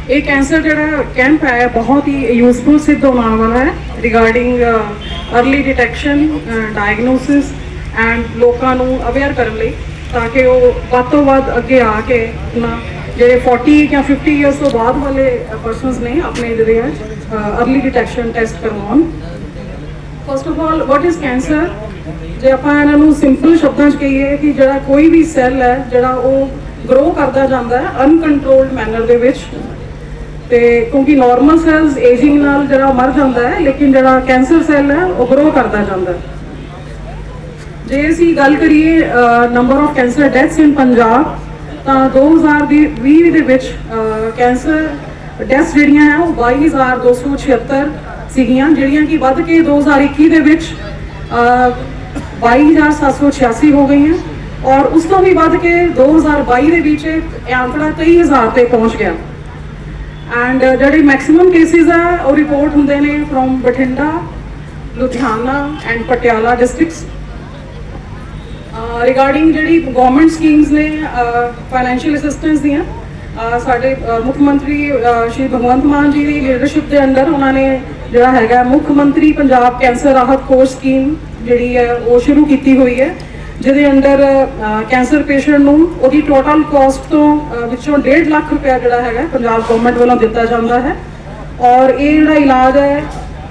ਇਹ ਕੈਂਸਰ ਜਿਹੜਾ ਕੈਂਪ ਹੈ, ਬਹੁਤ ਹੀ ਯੂਸਫੁਲ ਸਿੱਧ ਹੋਣ ਵਾਲਾ ਹੈ regarding early detection diagnosis and ਲੋਕਾਂ ਨੂੰ ਅਵੇਅਰ ਕਰਨ ਲਈ ਤਾਂ ਕਿ ਉਹ ਵੱਧ ਤੋਂ ਵੱਧ ਅੱਗੇ ਆ ਕੇ ਆਪਣਾ ਜਿਹੜੇ 40 ਜਾਂ 50 ਇਅਰਸ ਤੋਂ ਬਾਅਦ ਵਾਲੇ ਪਰਸਨਸ ਨੇ ਆਪਣੇ ਜਿਹੜੇ ਅਰਲੀ ਡਿਟੈਕਸ਼ਨ ਟੈਸਟ ਕਰਵਾਉਣ। First of all what is cancer ਜੇ ਆਪਾਂ ਇਹਨਾਂ ਨੂੰ ਸਿੰਪਲ ਸ਼ਬਦਾਂ 'ਚ ਕਹੀਏ ਕਿ ਜਿਹੜਾ ਕੋਈ ਵੀ ਸੈੱਲ ਹੈ, ਜਿਹੜਾ ਉਹ ਗਰੋ ਕਰਦਾ ਜਾਂਦਾ ਹੈ ਅਨਕੰਟਰੋਲਡ ਮੈਨਰ ਦੇ ਵਿੱਚ, ਤੇ ਕਿਉਂਕਿ ਨਾਰਮਲ ਸੈਲਸ ਏਜਿੰਗ ਨਾਲ ਜਿਹੜਾ ਮਰ ਜਾਂਦਾ ਹੈ, ਲੇਕਿਨ ਜਿਹੜਾ ਕੈਂਸਰ ਸੈੱਲ ਹੈ, ਉਹ ਗਰੋ ਕਰਦਾ ਜਾਂਦਾ ਹੈ। ਜੇ ਅਸੀਂ ਗੱਲ ਕਰੀਏ number of cancer deaths in Punjab, ਤਾਂ 2020 ਦੇ ਵਿੱਚ ਕੈਂਸਰ ਡੈਥਸ ਜਿਹੜੀਆਂ ਹੈ, ਉਹ 22276 ਸੀਗੀਆਂ, ਜਿਹੜੀਆਂ ਕਿ ਵੱਧ ਕੇ 2021 ਦੇ ਵਿੱਚ 22786 ਹੋ ਗਈਆਂ ਔਰ ਉਸ ਤੋਂ ਵੀ ਵੱਧ ਕੇ 2022 ਦੇ ਵਿੱਚ ਇਹ ਆંકੜਾ 23000 ਤੇ ਪਹੁੰਚ ਗਿਆ। ਐਂਡ ਜਿਹੜੇ ਮੈਕਸਿਮਮ ਕੇਸਿਸ ਆ, ਉਹ ਰਿਪੋਰਟ ਹੁੰਦੇ ਨੇ from Bathinda, Ludhiana and Patiala districts regarding ਜਿਹੜੀ ਗਵਰਨਮੈਂਟ ਸਕੀਮਸ ਨੇ ਫਾਈਨੈਂਸ਼ੀਅਲ ਅਸਿਸਟੈਂਸ ਦੀਆਂ ਸਾਡੇ ਮੁੱਖ ਮੰਤਰੀ ਸ਼੍ਰੀ ਭਗਵੰਤ ਮਾਨ ਜੀ ਦੀ ਲੀਡਰਸ਼ਿਪ ਦੇ ਅੰਡਰ ਉਹਨਾਂ ਨੇ ਜਿਹੜਾ ਹੈਗਾ ਮੁੱਖ ਮੰਤਰੀ ਪੰਜਾਬ ਕੈਂਸਰ ਰਾਹਤ ਕੋਸ਼ ਸਕੀਮ ਜਿਹੜੀ ਹੈ, ਉਹ ਸ਼ੁਰੂ ਕੀਤੀ ਹੋਈ ਹੈ, ਜਿਹਦੇ ਅੰਡਰ ਕੈਂਸਰ ਪੇਸ਼ੈਂਟ ਨੂੰ ਉਹਦੀ ਟੋਟਲ ਕਾਸਟ ਤੋਂ ਵਿੱਚੋਂ 1.5 ਲੱਖ ਰੁਪਏ ਜਿਹੜਾ ਹੈਗਾ, ਪੰਜਾਬ ਗਵਰਨਮੈਂਟ ਵੱਲੋਂ ਦਿੱਤਾ ਜਾਂਦਾ ਹੈ। ਔਰ ਇਹ ਜਿਹੜਾ ਇਲਾਜ ਹੈ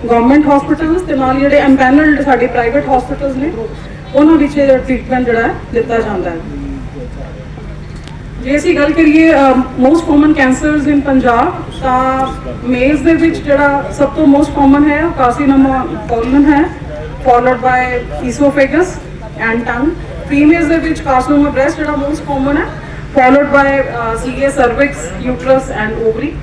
ਗਵਰਨਮੈਂਟ ਹਸਪੀਟਲਸ ਤੇ ਨਾਲ ਜਿਹੜੇ ਐਮਪੈਨਲਡ ਸਾਡੇ ਪ੍ਰਾਈਵੇਟ ਹਸਪੀਟਲਸ ਨੇ, ਉਹਨਾਂ ਵਿੱਚ ਇਹ ਟ੍ਰੀਟਮੈਂਟ ਜਿਹੜਾ ਦਿੱਤਾ ਜਾਂਦਾ ਹੈ। ਜੇ ਅਸੀਂ ਗੱਲ ਕਰੀਏ most common cancers in Punjab, ਤਾਂ ਮੇਲਸ ਦੇ ਵਿੱਚ ਜਿਹੜਾ ਸਭ ਤੋਂ ਮੋਸਟ ਕਾਮਨ ਹੈ, ਉਹ ਕਾਰਸਿਨੋਮਾ ਕੋਲਨ ਹੈ। followed by esophagus and tongue. Females with which carcinoma breast are most common, followed by uh, CA cervix, uterus and ovary.